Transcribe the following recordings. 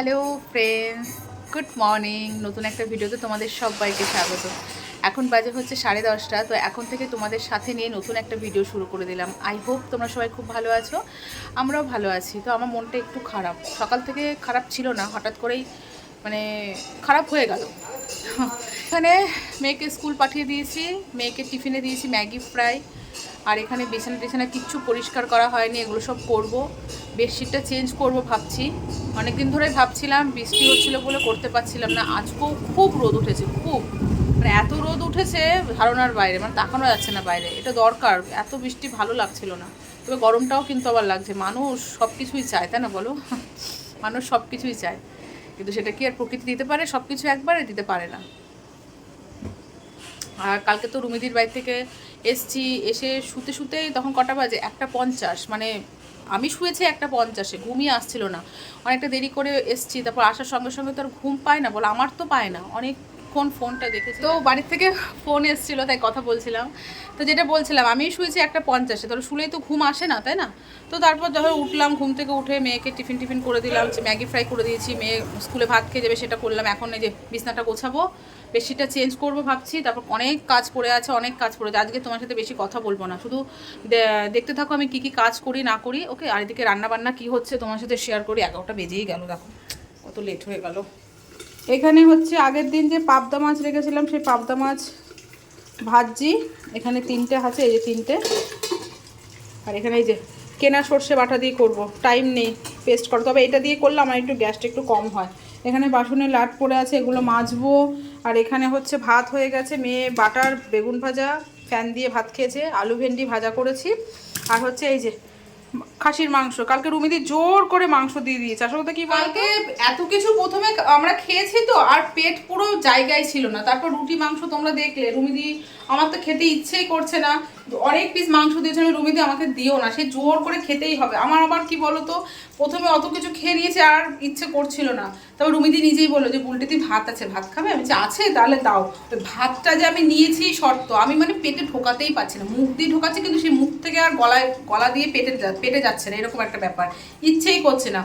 Hello friends, good morning. নতুন একটা ভিডিওতে তোমাদের সবাইকে স্বাগত। এখন বাজে হচ্ছে সাড়ে দশটা, তো এখন থেকে তোমাদের সাথে নিয়ে নতুন একটা ভিডিও শুরু করে দিলাম। আই হোপ তোমরা সবাই খুব ভালো আছো, আমরাও ভালো আছি। তো আমার মনটা একটু খারাপ। সকাল থেকে খারাপ ছিল না, হঠাৎ করেই মানে খারাপ হয়ে গেল। এখানে মেয়েকে স্কুল পাঠিয়ে দিয়েছি, মেয়েকে টিফিনে দিয়েছি ম্যাগি ফ্রাই, আর এখানে বিছানা টিছানা কিচ্ছু পরিষ্কার করা হয়নি, এগুলো সব করব। বেডশিটটা চেঞ্জ করব ভাবছি। অনেকদিন ধরে ভাবছিলাম, বৃষ্টি হচ্ছিল বলে করতে পারছিলাম না। আজকেও খুব রোদ উঠেছে, খুব। মানে এত রোদ উঠেছে ধারণার বাইরে মানে তাকানো যাচ্ছে না বাইরে। এটা দরকার, এত বৃষ্টি ভালো লাগছিল না। তবে গরমটাও কিন্তু আবার লাগছে। মানুষ সব কিছুই চায়, তাই না বলো? মানুষ সব কিছুই চায়। কিন্তু সেটা কি আর প্রকৃতি দিতে পারে? সব কিছু একবারে দিতে পারে না। আর কালকে তো রুমিদির বাড়ি থেকে এসছি, এসে শুতে শুতেই তখন কটা বাজে? একটা পঞ্চাশ। মানে আমি শুয়েছি একটা পঞ্চাশে ঘুমিয়ে আসছিল না। অনেকটা দেরি করে এসছি, তারপর আসার সঙ্গে সঙ্গে তো আর ঘুম পায় না বলে, আমার তো পায় না। অনেকক্ষণ ফোনটা দেখেছি তো বাড়ির থেকে ফোন এসেছিল, তাই কথা বলছিলাম। তো যেটা বলছিলাম আমি শুয়েছি একটা পঞ্চাশে। ধরো শুলেই তো ঘুম আসে না, তাই না? তো তারপর যখন উঠলাম, ঘুম থেকে উঠে মেয়েকে টিফিন টিফিন করে দিলাম ম্যাগি ফ্রাই করে দিয়েছি, মেয়ে স্কুলে ভাত খেয়ে যাবে সেটা করলাম, এখন এই যে বিছনাটা গোছাবো বেশিটা চেঞ্জ করব ভাবছি, তারপর অনেক কাজ পড়ে আছে, অনেক কাজ পড়ে আছে। আজকে তোমার সাথে বেশি কথা বলব না, শুধু দেখতে থাকো আমি কি কি কাজ করি, না করি। ওকে, আর এদিকে রান্না বান্না কি হচ্ছে তোমার সাথে শেয়ার করি। এগারোটা বেজেই গেল, দেখো, কত লেট হয়ে গেল। এখানে হচ্ছে আগের দিন যে পাবদা মাছ রেখেছিলাম, সেই পাবদা মাছ ভাজছি এখানে তিনটে আছে, এই যে তিনটে। আর এখানে এই যে কেনা সর্ষে বাটা দিয়ে করব। টাইম নেই পেস্ট করো। তবে এটা দিয়ে করলে আমার একটু গ্যাসটা একটু কম হয়। এখানে বাসনে লাট পড়ে আছে, এগুলো মাজবো। আর এখানে হচ্ছে ভাত হয়ে গেছে। মেয়ে বাটার বেগুন ভাজা, ফ্যান দিয়ে ভাত খেয়েছে, আলু ভেন্ডি ভাজা করেছি। আর হচ্ছে এই যে খাসির মাংস। কালকে রুমিদি জোর করে মাংস দিয়ে দিয়েছে। আসলে কি কালকে এত কিছু প্রথমে আমরা খেয়েছি তো, আর পেট পুরো জায়গায় ছিল না। তারপর রুটি মাংস তোমরা দেখলে। রুমিদি, আমার তো খেতে ইচ্ছেই করছে না। অনেক পিস মাংস দিয়েছে, আমি রুমিদি আমাকে দিও না। সে জোর করে খেতেই হবে। আমার আবার কি বলো তো প্রথমে অত কিছু খেয়ে নিয়েছে, আর ইচ্ছে করছিল না। তবে রুমিদি নিজেই বলল যে বুলটিতে ভাত আছে, ভাত খাবে? আমি আছে, তাহলে দাও। ভাতটা যে আমি নিয়েছি শর্ত, আমি মানে পেটে ঢোকাতেই পারছি না। মুখ দিয়ে ঢোকাচ্ছি, কিন্তু সেই মুখ থেকে আর গলায়, গলা দিয়ে পেটে পেটে যাচ্ছে না, এরকম একটা ব্যাপার। ইচ্ছেই করছে না।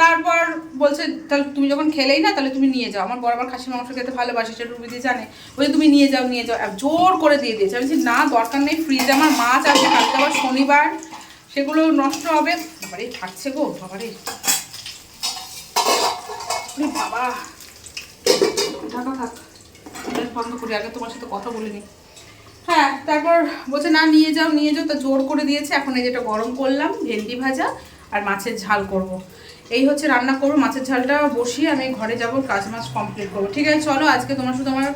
তারপর বলছে, তাহলে তুমি যখন খেলেই না, তাহলে তুমি নিয়ে যাও। আমার বরাবর খাসির মাংস খেতে ভালোবাসে সেটা রুবিদি জানে। বলছে তুমি নিয়ে যাও নিয়ে যাও। জোর করে দিয়ে দিয়েছে। আমি না, দরকার নেই ফ্রিজে আমার মাছ আছে, কালকে আবার শনিবার। সেগুলো নষ্ট হবে। বাবারে, থাকছে গো, বাবারে। বাবা। থাক বন্ধ করি, আগে তোমার সাথে কথা বলিনি হ্যাঁ তারপর বলছে না নিয়ে যাও নিয়ে যাও তা জোর করে দিয়েছে এখন এই যেটা গরম করলাম ভেন্ডি ভাজা আর মাছের ঝাল করব। এই হচ্ছে রান্না করব মাছের ঝালটা বসিয়ে আমি ঘরে যাব কাজ মাছ কমপ্লিট করব ঠিক আছে চলো আজকে তোমার শুধু আমার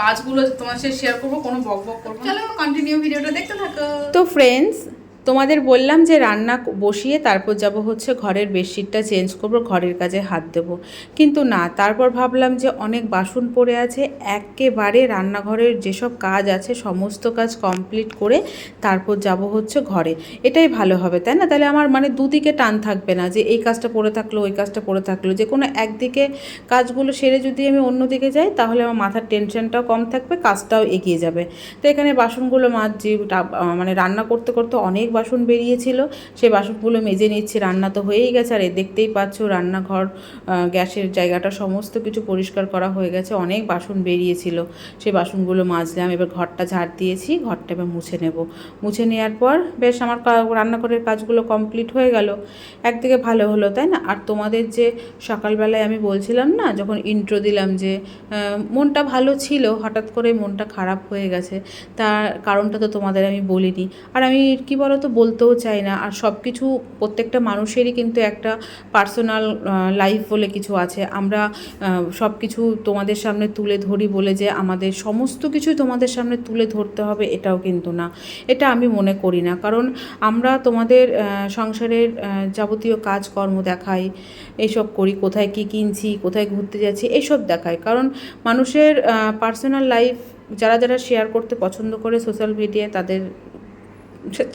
কাজগুলো তোমার সাথে শেয়ার করব কোনো বক বক করব না। চলো কন্টিনিউ ভিডিওটা দেখতে থাকো তো ফ্রেন্ডস তোমাদের বললাম যে রান্না বসিয়ে তারপর যাব হচ্ছে ঘরের বেডশিটটা চেঞ্জ করব ঘরের কাজে হাত দেব। কিন্তু না তারপর ভাবলাম যে অনেক বাসন পড়ে আছে একেবারে রান্নাঘরের যেসব কাজ আছে সমস্ত কাজ কমপ্লিট করে তারপর যাব হচ্ছে ঘরে। এটাই ভালো হবে তাই না? তাহলে আমার মানে দুদিকে টান থাকবে না যে এই কাজটা পড়ে থাকল ওই কাজটা পড়ে থাকল। যে কোনো একদিকে কাজগুলো সেরে যদি আমি অন্যদিকে যাই তাহলে আমার মাথার টেনশনটাও কম থাকবে কাজটাও এগিয়ে যাবে। তো এখানে বাসনগুলো টাব- আহ, মানে রান্না করতে করতে অনেক বাসন বেরিয়েছিল সেই বাসনগুলো মেজে নিচ্ছি, রান্না তো হয়েই গেছে। আর এ দেখতেই পাচ্ছ, রান্নাঘর গ্যাসের জায়গাটা সমস্ত কিছু পরিষ্কার করা হয়ে গেছে, অনেক বাসন বেরিয়েছিল। সেই বাসনগুলো মাজলাম, এবার ঘরটা ঝাড় দিয়েছি, ঘরটা এবার মুছে নেব। মুছে নেওয়ার পর বেশ আমার রান্নাঘরের কাজগুলো কমপ্লিট হয়ে গেল। একদিকে ভালো হলো, তাই না? আর তোমাদের যে সকালবেলায় আমি বলছিলাম না, যখন ইন্ট্রো দিলাম যে মনটা ভালো ছিল, হঠাৎ করে মনটা খারাপ হয়ে গেছে, তার কারণটা তো তোমাদের আমি বলিনি। আর আমি, কি বলো তো বলতেও চাই না। আর সব কিছু প্রত্যেকটা মানুষেরই কিন্তু একটা পার্সোনাল লাইফ বলে কিছু আছে। আমরা সব কিছু তোমাদের সামনে তুলে ধরি বলে যে আমাদের সমস্ত কিছুই তোমাদের সামনে তুলে ধরতে হবে এটাও কিন্তু না। এটা আমি মনে করি না। কারণ আমরা তোমাদের সংসারের যাবতীয় কাজকর্ম দেখাই, এইসব করি, কোথায় কি কিনছি, কোথায় ঘুরতে যাচ্ছি, এইসব দেখাই। কারণ মানুষের পার্সোনাল লাইফ যারা যারা শেয়ার করতে পছন্দ করে সোশ্যাল মিডিয়ায় তাদের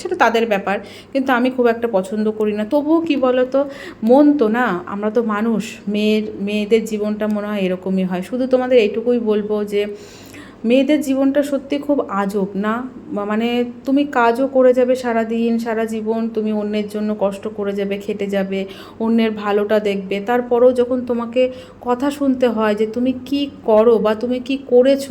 সেটা তাদের ব্যাপার, কিন্তু আমি খুব একটা পছন্দ করি না। তবুও কি বলো তো মন তো না, আমরা তো মানুষ, মেয়ের মেয়েদের জীবনটা মনে হয় এরকমই হয়। শুধু তোমাদের এইটুকুই বলব যে মেয়েদের জীবনটা সত্যি খুব আজব, না? মানে তুমি কাজও করে যাবে সারা দিন সারা জীবন, তুমি অন্যের জন্য কষ্ট করে যাবে, খেটে যাবে, অন্যের ভালোটা দেখবে। তারপরেও যখন তোমাকে কথা শুনতে হয় যে তুমি কি করো বা তুমি কি করেছ,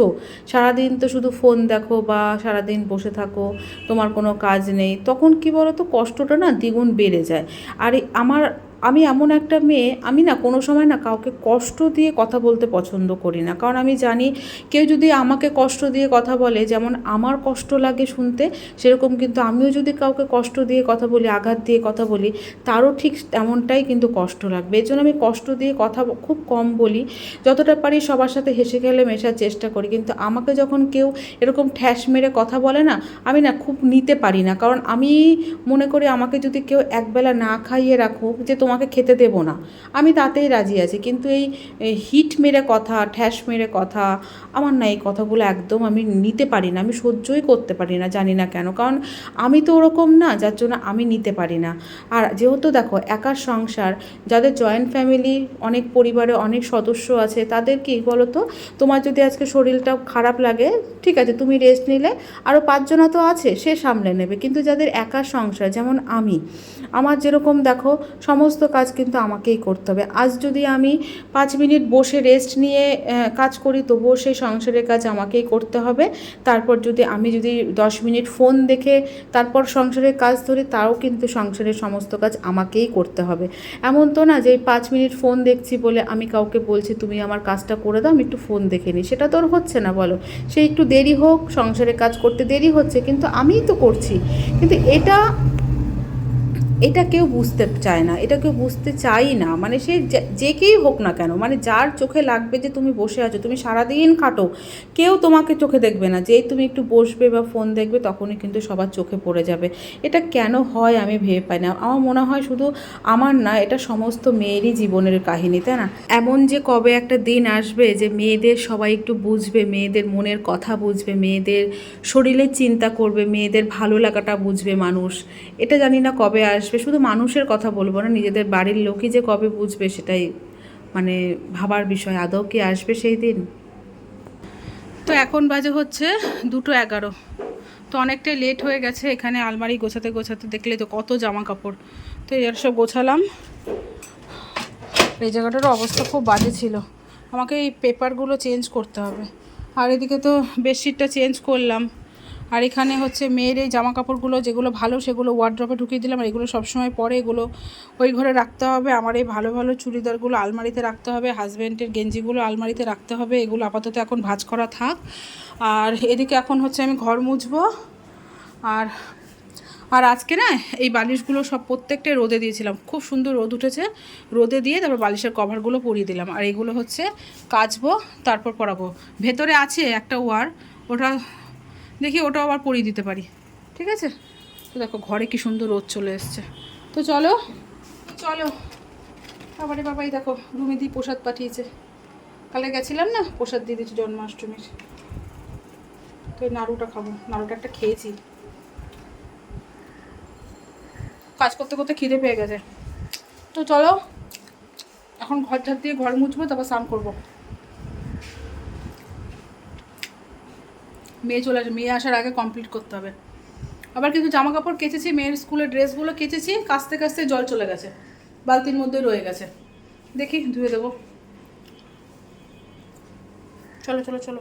সারাদিন তো শুধু ফোন দেখো বা সারাদিন বসে থাকো, তোমার কোনো কাজ নেই, তখন কি বলো তো কষ্টটা না দ্বিগুণ বেড়ে যায়। আর আমার আমি এমন একটা মেয়ে, আমি না কোনো সময় না কাউকে কষ্ট দিয়ে কথা বলতে পছন্দ করি না। কারণ আমি জানি কেউ যদি আমাকে কষ্ট দিয়ে কথা বলে, যেমন আমার কষ্ট লাগে শুনতে, সেরকম কিন্তু আমিও যদি কাউকে কষ্ট দিয়ে কথা বলি, আঘাত দিয়ে কথা বলি, তারও ঠিক তেমনটাই কিন্তু কষ্ট লাগবে। এই জন্য আমি কষ্ট দিয়ে কথা খুব কম বলি। যতটা পারি সবার সাথে হেসে খেলে মেশার চেষ্টা করি। কিন্তু আমাকে যখন কেউ এরকম ঠ্যাস মেরে কথা বলে না, আমি না খুব নিতে পারি না। কারণ আমি মনে করি আমাকে যদি কেউ একবেলা না খাইয়ে রাখুক, যে তোমাকে খেতে দেবো না। আমি তাতেই রাজি আছি। কিন্তু এই হিট মেরে কথা, ঠ্যাস মেরে কথা, আমার না এই কথাগুলো একদম আমি নিতে পারি না। আমি সহ্যই করতে পারি না, জানি না কেন। কারণ আমি তো ওরকম না, যার জন্য আমি নিতে পারি না। আর যেহেতু দেখো একার সংসার, যাদের জয়েন্ট ফ্যামিলি অনেক পরিবারে অনেক সদস্য আছে, তাদের কি বলো তো তোমার যদি আজকে শরীরটা খারাপ লাগে, ঠিক আছে, তুমি রেস্ট নিলে আরও পাঁচজনা তো আছে, সে সামলে নেবে। কিন্তু যাদের একার সংসার, যেমন আমি, আমার যেরকম দেখো, সমস্ত কাজ কিন্তু আমাকেই করতে হবে। আজ যদি আমি পাঁচ মিনিট বসে রেস্ট নিয়ে কাজ করি, তবুও সেই সংসারের কাজ আমাকেই করতে হবে। তারপর যদি আমি যদি দশ মিনিট ফোন দেখে তারপর সংসারের কাজ ধরি, তাও কিন্তু সংসারের সমস্ত কাজ আমাকেই করতে হবে। এমন তো না যে পাঁচ মিনিট ফোন দেখছি বলে আমি কাউকে বলছি, তুমি আমার কাজটা করে দাও, আমি একটু ফোন দেখে নিই। সেটা তো হচ্ছে না, বলো। সে একটু দেরি হোক, সংসারের কাজ করতে দেরি হচ্ছে, কিন্তু আমিই তো করছি। কিন্তু এটা এটা কেউ বুঝতে চায় না, এটা কেউ বুঝতে চাই না। মানে সে যে- কেই হোক না কেন মানে যার চোখে লাগবে যে তুমি বসে আছো, তুমি সারাদিন খাটো, কেউ তোমাকে চোখে দেখবে না। যেই তুমি একটু বসবে বা ফোন দেখবে, তখনই কিন্তু সবার চোখে পড়ে যাবে। এটা কেন হয় আমি ভেবে পাই না। আমার মনে হয় শুধু আমার না, এটা সমস্ত মেয়েরই জীবনের কাহিনী, তাই না? এমন যে কবে একটা দিন আসবে যে মেয়েদের সবাই একটু বুঝবে, মেয়েদের মনের কথা বুঝবে, মেয়েদের শরীরের চিন্তা করবে, মেয়েদের ভালো লাগাটা বুঝবে মানুষ। এটা জানি না কবে আসবে শুধু মানুষের কথা বলব না, নিজেদের বাড়ির লোকই যে কবে বুঝবে সেটাই মানে ভাবার বিষয়। আদৌ কি আসবে সেই দিন? তো এখন বাজে হচ্ছে দুটো এগারো। তো অনেকটাই লেট হয়ে গেছে, এখানে আলমারি গোছাতে গোছাতে দেখলে তো কত জামা কাপড় তো এর সব গোছালাম। এই জায়গাটারও অবস্থা খুব বাজে ছিল। আমাকে এই পেপারগুলো চেঞ্জ করতে হবে। আর এদিকে তো বেডশিটটা চেঞ্জ করলাম। আর এখানে হচ্ছে মেয়ের এই জামা কাপড়গুলো যেগুলো ভালো সেগুলো ওয়ার্ড্রপে ঢুকিয়ে দিলাম, আর এগুলো সবসময় পরে এগুলো ওই ঘরে রাখতে হবে। আমার এই ভালো ভালো চুড়িদারগুলো আলমারিতে রাখতে হবে হাজব্যান্ডের গেঞ্জিগুলো আলমারিতে রাখতে হবে। এগুলো আপাতত এখন ভাঁজ করা থাক। আর এদিকে এখন হচ্ছে আমি ঘর মুছবো। আর আর আজকে না এই বালিশগুলো সব প্রত্যেকটাই রোদে দিয়েছিলাম। খুব সুন্দর রোদ উঠেছে। রোদে দিয়ে তারপর বালিশের কভারগুলো পরিয়ে দিলাম। আর এগুলো হচ্ছে কাচবো, তারপর পরাবো। ভেতরে আছে একটা ওয়ার, ওটা দেখি ওটা আবার পরিয়ে দিতে পারি। ঠিক আছে? তো দেখো ঘরে কি সুন্দর রোদ চলে এসছে। তো চলো চলো। বাবারে বাবাই দেখো, রুমে দিয়ে প্রসাদ পাঠিয়েছে। কালে গেছিলাম না, প্রসাদ দিয়ে দিয়েছে জন্মাষ্টমীর। তো নাড়ুটা খাব। নাড়ুটা একটা খেয়েছি। কাজ করতে করতে খিদে পেয়ে গেছে। তো চলো, এখন ঘর ঝাড় দিয়ে ঘর মুছবো, তারপর স্নান করব। মেয়ে চলে আসে মেয়ে আসার আগে কমপ্লিট করতে হবে। আবার কিন্তু জামা কাপড় কেচেছি, মেয়ের স্কুলের ড্রেসগুলো কেচেছি, কাচতে কাচতে জল চলে গেছে, বালতির মধ্যে রয়ে গেছে। দেখি, ধুয়ে দেবো। চলো চলো চলো।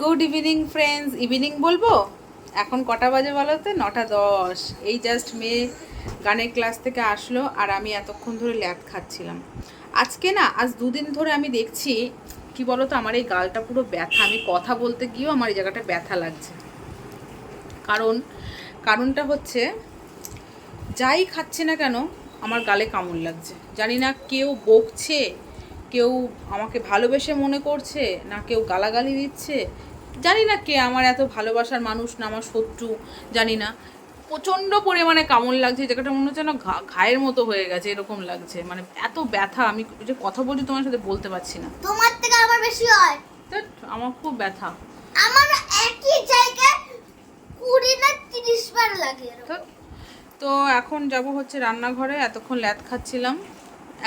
গুড ইভিনিং ফ্রেন্ডস ইভিনিং বলব? এখন কটা বাজে বলো তো? নটা দশ। এই জাস্ট মেয়ে গানের ক্লাস থেকে আসলো আর আমি এতক্ষণ ধরে ল্যাদ খাচ্ছিলাম। আজকে না, আজ দুদিন ধরে আমি দেখছি কি বলো তো আমার এই গালটা পুরো ব্যথা। আমি কথা বলতে গিয়েও আমার এই জায়গাটা ব্যথা লাগছে। কারণ, কারণটা হচ্ছে, যাই খাচ্ছে না কেন, আমার গালে কামড় লাগছে। জানি না কেউ বকছে, কেউ আমাকে ভালোবেসে মনে করছে, না কেউ গালাগালি দিচ্ছে। জানি না কে আমার এত ভালোবাসার মানুষ, না আমার শত্রু, জানি না। প্রচণ্ড পরিমাণে কামড় লাগছে জায়গাটা মনে হচ্ছে না ঘায়ের মতো হয়ে গেছে এরকম লাগছে। মানে এত ব্যথা আমি যে কথা বলছি তোমার সাথে বলতে পারছি না। তোমার থেকে আমার বেশি হয়। আমার খুব ব্যথা। আমার একই জায়গায় কুড়ি না তিরিশ বার লাগে তো তো এখন যাব হচ্ছে রান্নাঘরে এতক্ষণ ল্যাদ খাচ্ছিলাম।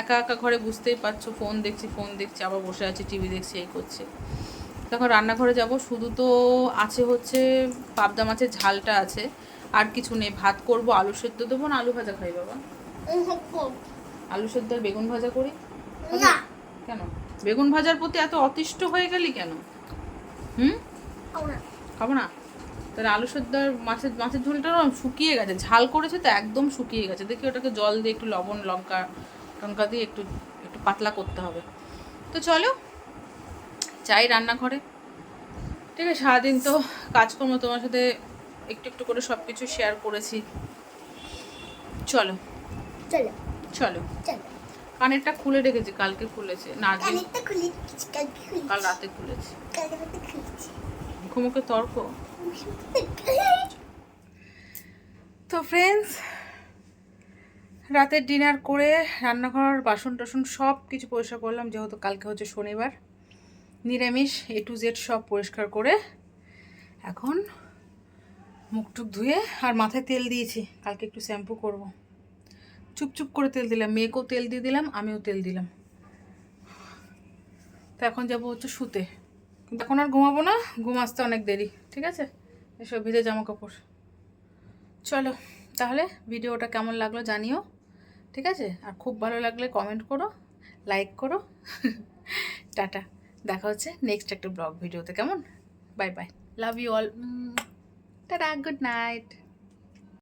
একা একা ঘরে বুঝতেই পারছ ফোন দেখছি ফোন দেখছি আবার বসে আছি টিভি দেখছি এই করছি। তখন রান্নাঘরে যাব শুধু তো আছে হচ্ছে পাবদা মাছের ঝালটা আছে। আর কিছু নেই ভাত করব আলু সেদ্ধ দেবো না আলু ভাজা খাই বাবা? আলু সেদ্ধ আর বেগুন ভাজা করি? না। কেন? বেগুন ভাজার প্রতি এত অতিষ্ঠ হয়ে গেলি কেন? হুম? খাব না। তাহলে আলু সেদ্ধ আর মাছের মাছের ঝোলটা শুকিয়ে গেছে ঝাল করেছে তো একদম শুকিয়ে গেছে। দেখি ওটাকে জল দিয়ে একটু লবণ লঙ্কা টঙ্কা দিয়ে একটু একটু পাতলা করতে হবে। তো চলো চাই রান্নাঘরে। ঠিক আছে সারাদিন তো কাজকর্ম তোমার সাথে একটু একটু করে সব কিছু শেয়ার করেছি। চলো। চলো। চলো। চলো। কানেরটা খুলে রেখেছি কালকে খুলেছে। না কাল রাতে খুলেছি। কালকে রাতে খুলেছি। মুখোমুখি তর্ক। তো ফ্রেন্ডস রাতের ডিনার করে রান্নাঘর বাসন টাসন সব কিছু পরিষ্কার করলাম যেহেতু কালকে হচ্ছে শনিবার। নিরামিষ এ টু জেড সব পরিষ্কার করে এখন মুখ টুক ধুয়ে আর মাথায় তেল দিয়েছি। কালকে একটু শ্যাম্পু করব। চুপচুপ করে তেল দিলাম। মেয়েকেও তেল দিয়ে দিলাম, আমিও তেল দিলাম। তো এখন যাব হচ্ছে শুতে। কিন্তু এখন আর ঘুমাবো না, ঘুম আসতে অনেক দেরি, ঠিক আছে? এসব ভিজে জামা কাপড় চলো, তাহলে ভিডিওটা কেমন লাগল জানিও, ঠিক আছে? আর খুব ভালো লাগলে কমেন্ট করো লাইক করো। টাটা। দেখা হচ্ছে নেক্সট একটা ব্লগ ভিডিওতে। কেমন? Bye bye love you all tata good night